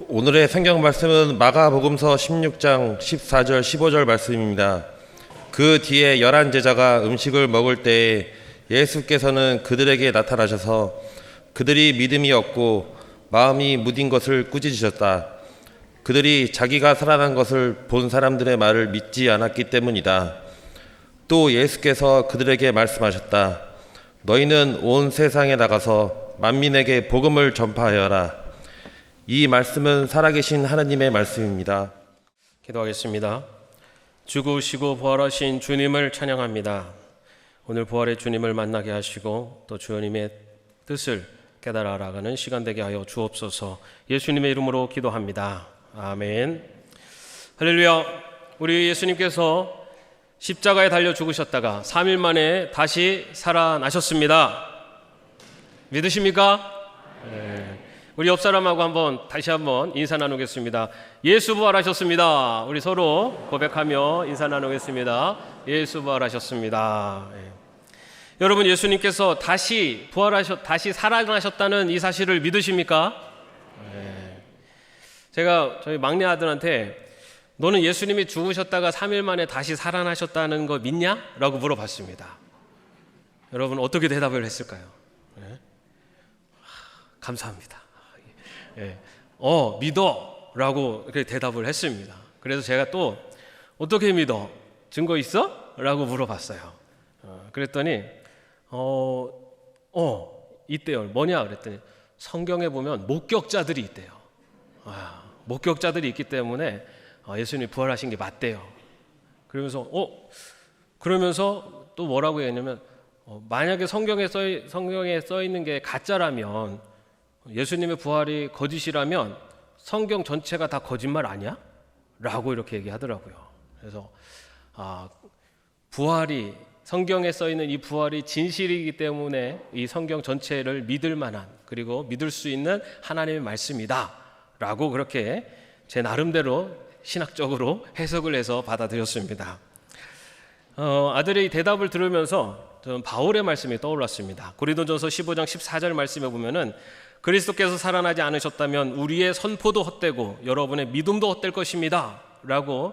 오늘의 성경 말씀은 마가복음서 16장 14절 15절 말씀입니다. 그 뒤에 열한 제자가 음식을 먹을 때에 예수께서는 그들에게 나타나셔서 그들이 믿음이 없고 마음이 무딘 것을 꾸짖으셨다. 그들이 자기가 살아난 것을 본 사람들의 말을 믿지 않았기 때문이다. 또 예수께서 그들에게 말씀하셨다. 너희는 온 세상에 나가서 만민에게 복음을 전파하여라. 이 말씀은 살아계신 하나님의 말씀입니다. 기도하겠습니다. 죽으시고 부활하신 주님을 찬양합니다. 오늘 부활의 주님을 만나게 하시고 또 주님의 뜻을 깨달아 알아가는 시간 되게 하여 주옵소서. 예수님의 이름으로 기도합니다. 아멘. 할렐루야. 우리 예수님께서 십자가에 달려 죽으셨다가 3일 만에 다시 살아나셨습니다. 믿으십니까? 네. 우리 옆 사람하고 한번 다시 한번 인사 나누겠습니다. 예수 부활하셨습니다. 우리 서로 고백하며 인사 나누겠습니다. 예수 부활하셨습니다. 예. 여러분 예수님께서 다시 부활하셨 다시 살아나셨다는 이 사실을 믿으십니까? 예. 제가 저희 막내 아들한테 너는 예수님이 죽으셨다가 3일 만에 다시 살아나셨다는 거 믿냐? 라고 물어봤습니다. 여러분 어떻게 대답을 했을까요? 예. 감사합니다. 예. 어, 믿어. 라고 이렇게 대답을 했습니다. 그래서 제가 또 어떻게 믿어? 증거 있어? 라고 물어봤어요. 어, 그랬더니 어, 어, 있대요. 뭐냐? 그랬더니 성경에 보면 목격자들이 있대요. 아, 목격자들이 있기 때문에 어, 예수님이 부활하신 게 맞대요. 그러면서 어, 그러면서 또 뭐라고 했냐면 어, 만약에 성경에 써 성경에 써 있는 게 가짜라면 예수님의 부활이 거짓이라면 성경 전체가 다 거짓말 아니야? 라고 이렇게 얘기하더라고요. 그래서 아, 부활이 성경에 써 있는 이 부활이 진실이기 때문에 이 성경 전체를 믿을 만한 그리고 믿을 수 있는 하나님의 말씀이다라고 그렇게 제 나름대로 신학적으로 해석을 해서 받아들였습니다. 어, 아들의 대답을 들으면서 바울의 말씀이 떠올랐습니다. 고린도전서 15장 14절 말씀에 보면은 그리스도께서 살아나지 않으셨다면 우리의 선포도 헛되고 여러분의 믿음도 헛될 것입니다. 라고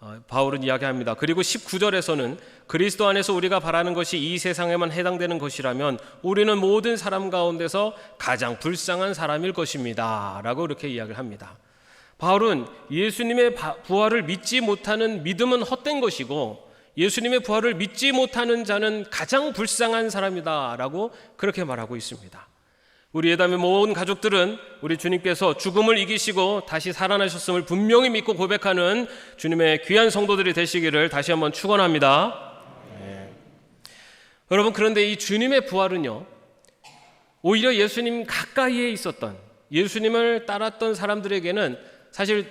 어, 바울은 이야기합니다. 그리고 19절에서는 그리스도 안에서 우리가 바라는 것이 이 세상에만 해당되는 것이라면 우리는 모든 사람 가운데서 가장 불쌍한 사람일 것입니다. 라고 이렇게 이야기를 합니다. 바울은 예수님의 부활을 믿지 못하는 믿음은 헛된 것이고 예수님의 부활을 믿지 못하는 자는 가장 불쌍한 사람이다 라고 그렇게 말하고 있습니다. 우리 예담의 모든 가족들은 우리 주님께서 죽음을 이기시고 다시 살아나셨음을 분명히 믿고 고백하는 주님의 귀한 성도들이 되시기를 다시 한번 축원합니다. 네. 여러분 그런데 이 주님의 부활은요 오히려 예수님 가까이에 있었던 예수님을 따랐던 사람들에게는 사실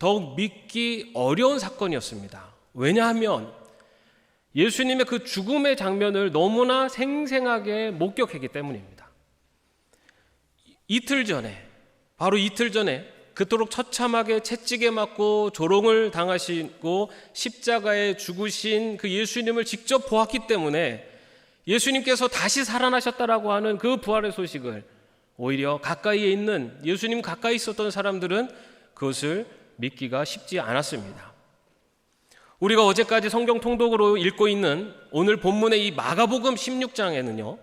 더욱 믿기 어려운 사건이었습니다. 왜냐하면 예수님의 그 죽음의 장면을 너무나 생생하게 목격했기 때문입니다. 이틀 전에 바로 이틀 전에 그토록 처참하게 채찍에 맞고 조롱을 당하시고 십자가에 죽으신 그 예수님을 직접 보았기 때문에 예수님께서 다시 살아나셨다라고 하는 그 부활의 소식을 오히려 가까이에 있는 예수님 가까이 있었던 사람들은 그것을 믿기가 쉽지 않았습니다. 우리가 어제까지 성경 통독으로 읽고 있는 오늘 본문의 이 마가복음 16장에는요.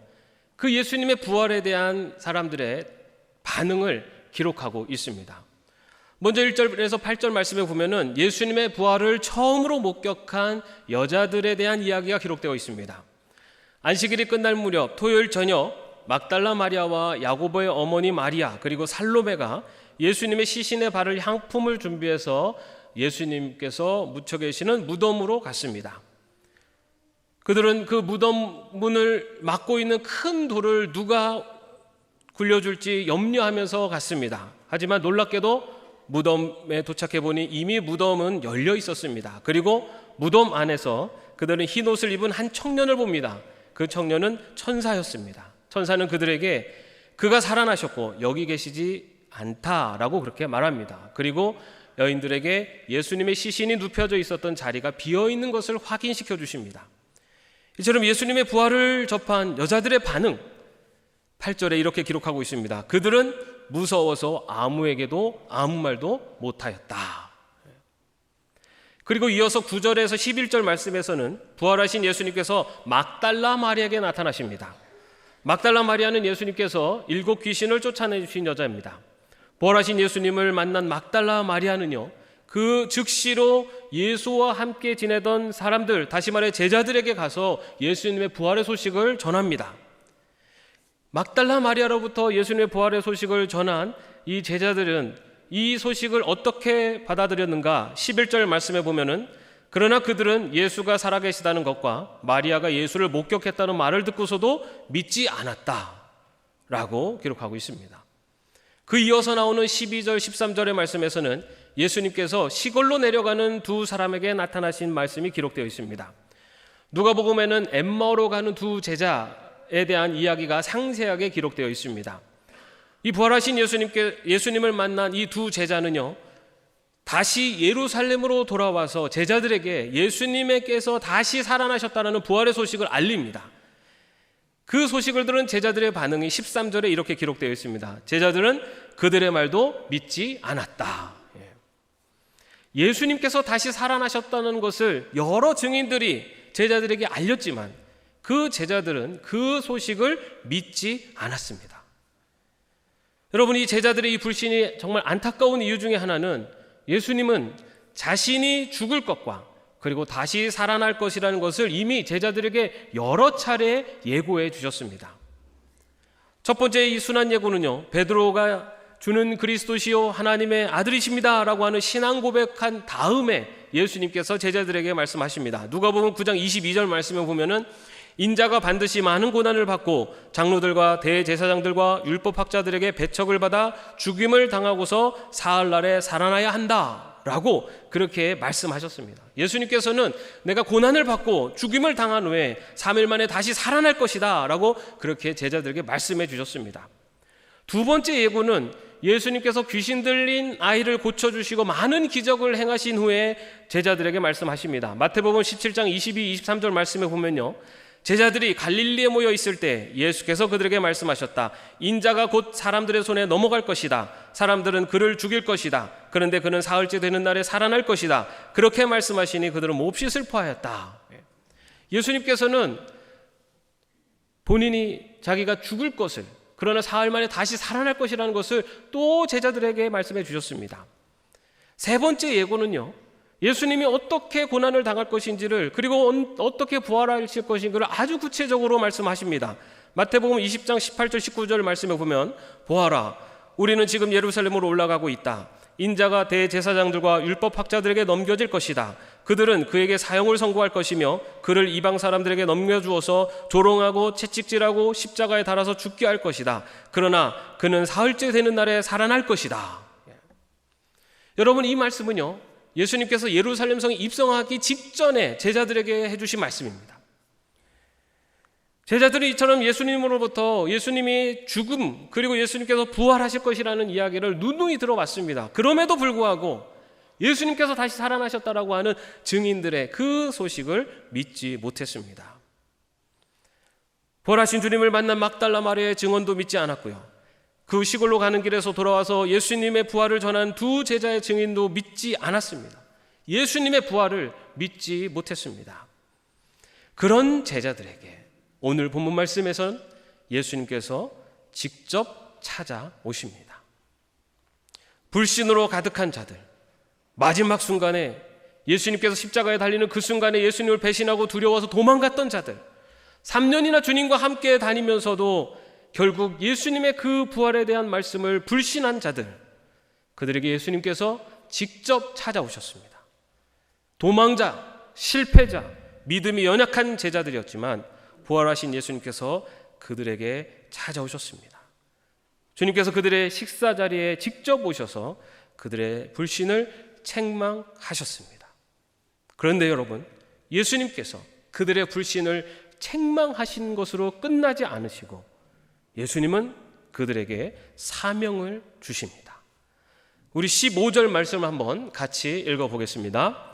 그 예수님의 부활에 대한 사람들의 반응을 기록하고 있습니다. 먼저 1절에서 8절 말씀에 보면은 예수님의 부활을 처음으로 목격한 여자들에 대한 이야기가 기록되어 있습니다. 안식일이 끝날 무렵 토요일 저녁 막달라 마리아와 야고보의 어머니 마리아 그리고 살로메가 예수님의 시신의 발을 향품을 준비해서 예수님께서 묻혀 계시는 무덤으로 갔습니다. 그들은 그 무덤 문을 막고 있는 큰 돌을 누가 굴려줄지 염려하면서 갔습니다. 하지만 놀랍게도 무덤에 도착해 보니 이미 무덤은 열려 있었습니다. 그리고 무덤 안에서 그들은 흰 옷을 입은 한 청년을 봅니다. 그 청년은 천사였습니다. 천사는 그들에게 그가 살아나셨고 여기 계시지 않다라고 그렇게 말합니다. 그리고 여인들에게 예수님의 시신이 눕혀져 있었던 자리가 비어 있는 것을 확인시켜 주십니다. 이처럼 예수님의 부활을 접한 여자들의 반응, 8절에 이렇게 기록하고 있습니다. 그들은 무서워서 아무에게도 아무 말도 못하였다. 그리고 이어서 9절에서 11절 말씀에서는 부활하신 예수님께서 막달라 마리아에게 나타나십니다. 막달라 마리아는 예수님께서 일곱 귀신을 쫓아내주신 여자입니다. 부활하신 예수님을 만난 막달라 마리아는요, 그 즉시로 예수와 함께 지내던 사람들, 다시 말해 제자들에게 가서 예수님의 부활의 소식을 전합니다. 막달라 마리아로부터 예수님의 부활의 소식을 전한 이 제자들은 이 소식을 어떻게 받아들였는가? 11절 말씀에 보면은 그러나 그들은 예수가 살아계시다는 것과 마리아가 예수를 목격했다는 말을 듣고서도 믿지 않았다 라고 기록하고 있습니다. 그 이어서 나오는 12절 13절의 말씀에서는 예수님께서 시골로 내려가는 두 사람에게 나타나신 말씀이 기록되어 있습니다. 누가복음에는 엠마오로 가는 두 제자 에 대한 이야기가 상세하게 기록되어 있습니다. 이 부활하신 예수님께 예수님을 만난 이 두 제자는요. 다시 예루살렘으로 돌아와서 제자들에게 예수님께서 다시 살아나셨다는 부활의 소식을 알립니다. 그 소식을 들은 제자들의 반응이 13절에 이렇게 기록되어 있습니다. 제자들은 그들의 말도 믿지 않았다. 예. 예수님께서 다시 살아나셨다는 것을 여러 증인들이 제자들에게 알렸지만 그 제자들은 그 소식을 믿지 않았습니다. 여러분 이 제자들의 이 불신이 정말 안타까운 이유 중에 하나는 예수님은 자신이 죽을 것과 그리고 다시 살아날 것이라는 것을 이미 제자들에게 여러 차례 예고해 주셨습니다. 첫 번째 이 순환 예고는요. 베드로가 주는 그리스도시요 하나님의 아들이십니다라고 하는 신앙 고백한 다음에 예수님께서 제자들에게 말씀하십니다. 누가복음 9장 22절 말씀을 보면은 인자가 반드시 많은 고난을 받고 장로들과 대제사장들과 율법학자들에게 배척을 받아 죽임을 당하고서 사흘 날에 살아나야 한다 라고 그렇게 말씀하셨습니다. 예수님께서는 내가 고난을 받고 죽임을 당한 후에 3일 만에 다시 살아날 것이다 라고 그렇게 제자들에게 말씀해 주셨습니다. 두 번째 예고는 예수님께서 귀신 들린 아이를 고쳐주시고 많은 기적을 행하신 후에 제자들에게 말씀하십니다. 마태복음 17장 22, 23절 말씀에 보면요. 제자들이 갈릴리에 모여 있을 때 예수께서 그들에게 말씀하셨다. 인자가 곧 사람들의 손에 넘어갈 것이다. 사람들은 그를 죽일 것이다. 그런데 그는 사흘째 되는 날에 살아날 것이다. 그렇게 말씀하시니 그들은 몹시 슬퍼하였다. 예수님께서는 본인이 자기가 죽을 것을 그러나 사흘 만에 다시 살아날 것이라는 것을 또 제자들에게 말씀해 주셨습니다. 세 번째 예고는요. 예수님이 어떻게 고난을 당할 것인지를 그리고 어떻게 부활하실 것인지를 아주 구체적으로 말씀하십니다. 마태복음 20장 18절 19절 말씀에 보면 보아라 우리는 지금 예루살렘으로 올라가고 있다. 인자가 대제사장들과 율법학자들에게 넘겨질 것이다. 그들은 그에게 사형을 선고할 것이며 그를 이방 사람들에게 넘겨주어서 조롱하고 채찍질하고 십자가에 달아서 죽게 할 것이다. 그러나 그는 사흘째 되는 날에 살아날 것이다. 여러분 이 말씀은요. 예수님께서 예루살렘 성에 입성하기 직전에 제자들에게 해주신 말씀입니다. 제자들이 이처럼 예수님으로부터 예수님이 죽음 그리고 예수님께서 부활하실 것이라는 이야기를 누누이 들어왔습니다. 그럼에도 불구하고 예수님께서 다시 살아나셨다라고 하는 증인들의 그 소식을 믿지 못했습니다. 부활하신 주님을 만난 막달라 마리아의 증언도 믿지 않았고요. 그 시골로 가는 길에서 돌아와서 예수님의 부활을 전한 두 제자의 증인도 믿지 않았습니다. 예수님의 부활을 믿지 못했습니다. 그런 제자들에게 오늘 본문 말씀에선 예수님께서 직접 찾아오십니다. 불신으로 가득한 자들, 마지막 순간에 예수님께서 십자가에 달리는 그 순간에 예수님을 배신하고 두려워서 도망갔던 자들, 3년이나 주님과 함께 다니면서도 결국 예수님의 그 부활에 대한 말씀을 불신한 자들, 그들에게 예수님께서 직접 찾아오셨습니다. 도망자, 실패자, 믿음이 연약한 제자들이었지만 부활하신 예수님께서 그들에게 찾아오셨습니다. 주님께서 그들의 식사 자리에 직접 오셔서 그들의 불신을 책망하셨습니다. 그런데 여러분, 예수님께서 그들의 불신을 책망하신 것으로 끝나지 않으시고 예수님은 그들에게 사명을 주십니다. 우리 15절 말씀을 한번 같이 읽어 보겠습니다.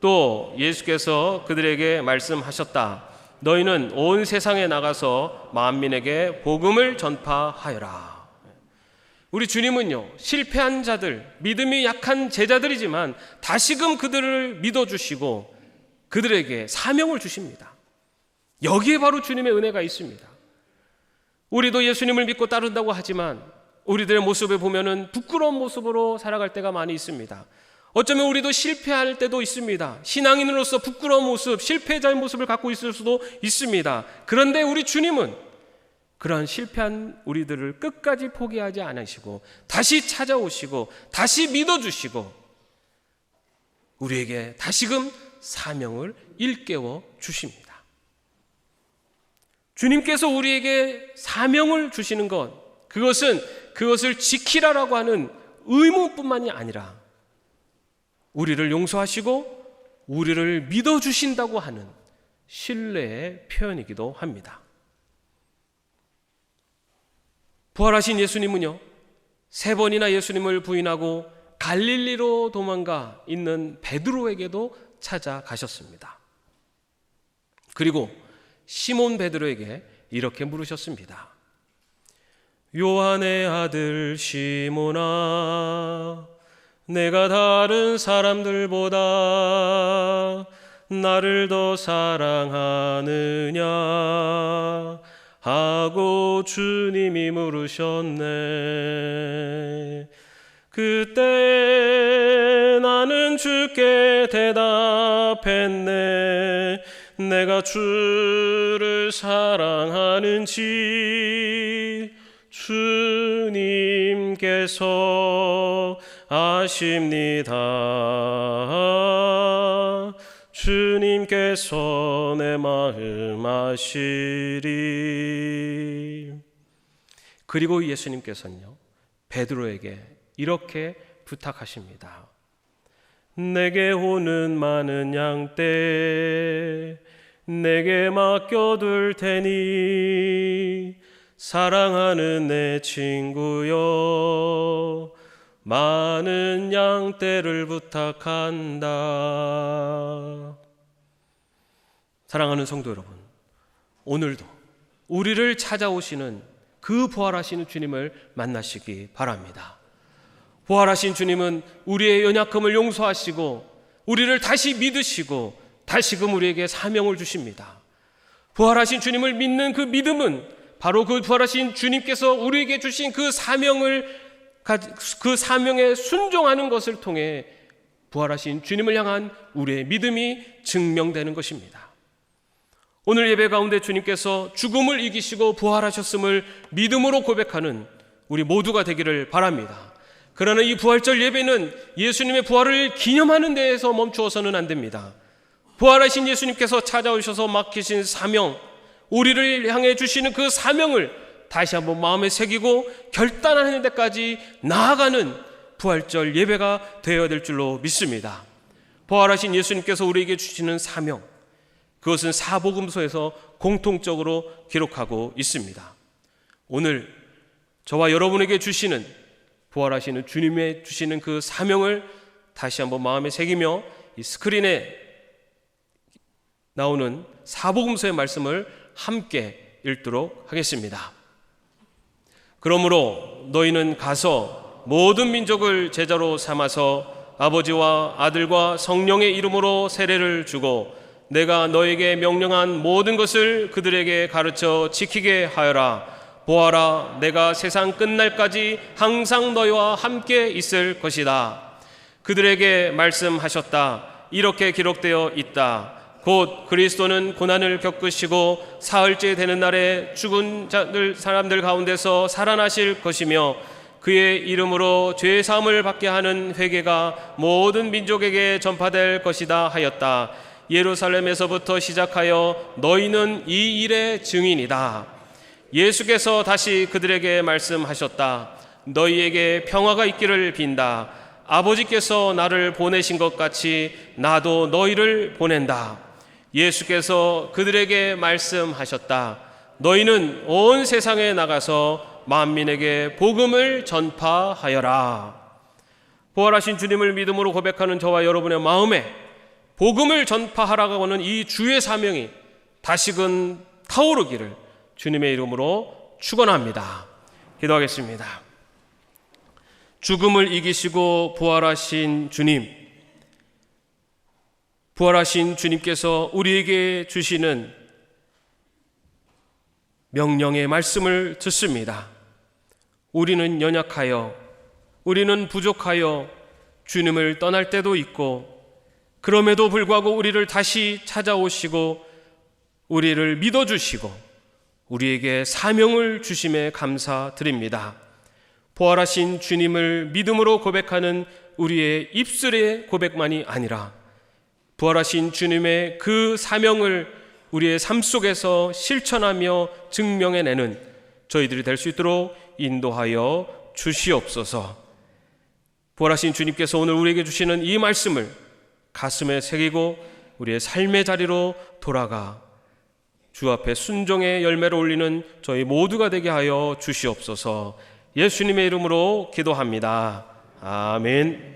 또 예수께서 그들에게 말씀하셨다. 너희는 온 세상에 나가서 만민에게 복음을 전파하여라. 우리 주님은요, 실패한 자들, 믿음이 약한 제자들이지만 다시금 그들을 믿어주시고 그들에게 사명을 주십니다. 여기에 바로 주님의 은혜가 있습니다. 우리도 예수님을 믿고 따른다고 하지만 우리들의 모습을 보면은 부끄러운 모습으로 살아갈 때가 많이 있습니다. 어쩌면 우리도 실패할 때도 있습니다. 신앙인으로서 부끄러운 모습, 실패자의 모습을 갖고 있을 수도 있습니다. 그런데 우리 주님은 그러한 실패한 우리들을 끝까지 포기하지 않으시고 다시 찾아오시고 다시 믿어주시고 우리에게 다시금 사명을 일깨워 주십니다. 주님께서 우리에게 사명을 주시는 것, 그것은 그것을 지키라라고 하는 의무뿐만이 아니라 우리를 용서하시고 우리를 믿어주신다고 하는 신뢰의 표현이기도 합니다. 부활하신 예수님은요, 세 번이나 예수님을 부인하고 갈릴리로 도망가 있는 베드로에게도 찾아가셨습니다. 그리고 시몬 베드로에게 이렇게 물으셨습니다. 요한의 아들 시몬아, 내가 다른 사람들보다 나를 더 사랑하느냐 하고 주님이 물으셨네. 그때 나는 주께 대답했네. 내가 주를 사랑하는지 주님께서 아십니다. 주님께서 내 마음 아시리. 그리고 예수님께서는요, 베드로에게 이렇게 부탁하십니다. 내게 오는 많은 양떼 내게 맡겨둘 테니 사랑하는 내 친구여 많은 양떼를 부탁한다. 사랑하는 성도 여러분, 오늘도 우리를 찾아오시는 그 부활하시는 주님을 만나시기 바랍니다. 부활하신 주님은 우리의 연약함을 용서하시고 우리를 다시 믿으시고 다시금 우리에게 사명을 주십니다. 부활하신 주님을 믿는 그 믿음은 바로 그 부활하신 주님께서 우리에게 주신 그 사명을 그 사명에 순종하는 것을 통해 부활하신 주님을 향한 우리의 믿음이 증명되는 것입니다. 오늘 예배 가운데 주님께서 죽음을 이기시고 부활하셨음을 믿음으로 고백하는 우리 모두가 되기를 바랍니다. 그러나 이 부활절 예배는 예수님의 부활을 기념하는 데에서 멈추어서는 안 됩니다. 부활하신 예수님께서 찾아오셔서 맡기신 사명, 우리를 향해 주시는 그 사명을 다시 한번 마음에 새기고 결단하는 데까지 나아가는 부활절 예배가 되어야 될 줄로 믿습니다. 부활하신 예수님께서 우리에게 주시는 사명, 그것은 사복음서에서 공통적으로 기록하고 있습니다. 오늘 저와 여러분에게 주시는 부활하시는 주님의 주시는 그 사명을 다시 한번 마음에 새기며 이 스크린에 나오는 사복음서의 말씀을 함께 읽도록 하겠습니다. 그러므로 너희는 가서 모든 민족을 제자로 삼아서 아버지와 아들과 성령의 이름으로 세례를 주고 내가 너에게 명령한 모든 것을 그들에게 가르쳐 지키게 하여라. 보아라, 내가 세상 끝날까지 항상 너희와 함께 있을 것이다. 그들에게 말씀하셨다. 이렇게 기록되어 있다. 곧 그리스도는 고난을 겪으시고 사흘째 되는 날에 죽은 자들 사람들 가운데서 살아나실 것이며 그의 이름으로 죄 사함을 받게 하는 회개가 모든 민족에게 전파될 것이다 하였다. 예루살렘에서부터 시작하여 너희는 이 일의 증인이다. 예수께서 다시 그들에게 말씀하셨다. 너희에게 평화가 있기를 빈다. 아버지께서 나를 보내신 것 같이 나도 너희를 보낸다. 예수께서 그들에게 말씀하셨다. 너희는 온 세상에 나가서 만민에게 복음을 전파하여라. 부활하신 주님을 믿음으로 고백하는 저와 여러분의 마음에 복음을 전파하라고 하는 이 주의 사명이 다시금 타오르기를 주님의 이름으로 축원합니다. 기도하겠습니다. 죽음을 이기시고 부활하신 주님, 부활하신 주님께서 우리에게 주시는 명령의 말씀을 듣습니다. 우리는 연약하여, 우리는 부족하여 주님을 떠날 때도 있고, 그럼에도 불구하고 우리를 다시 찾아오시고, 우리를 믿어주시고, 우리에게 사명을 주심에 감사드립니다. 부활하신 주님을 믿음으로 고백하는 우리의 입술의 고백만이 아니라, 부활하신 주님의 그 사명을 우리의 삶 속에서 실천하며 증명해내는 저희들이 될 수 있도록 인도하여 주시옵소서. 부활하신 주님께서 오늘 우리에게 주시는 이 말씀을 가슴에 새기고 우리의 삶의 자리로 돌아가 주 앞에 순종의 열매를 올리는 저희 모두가 되게 하여 주시옵소서. 예수님의 이름으로 기도합니다. 아멘.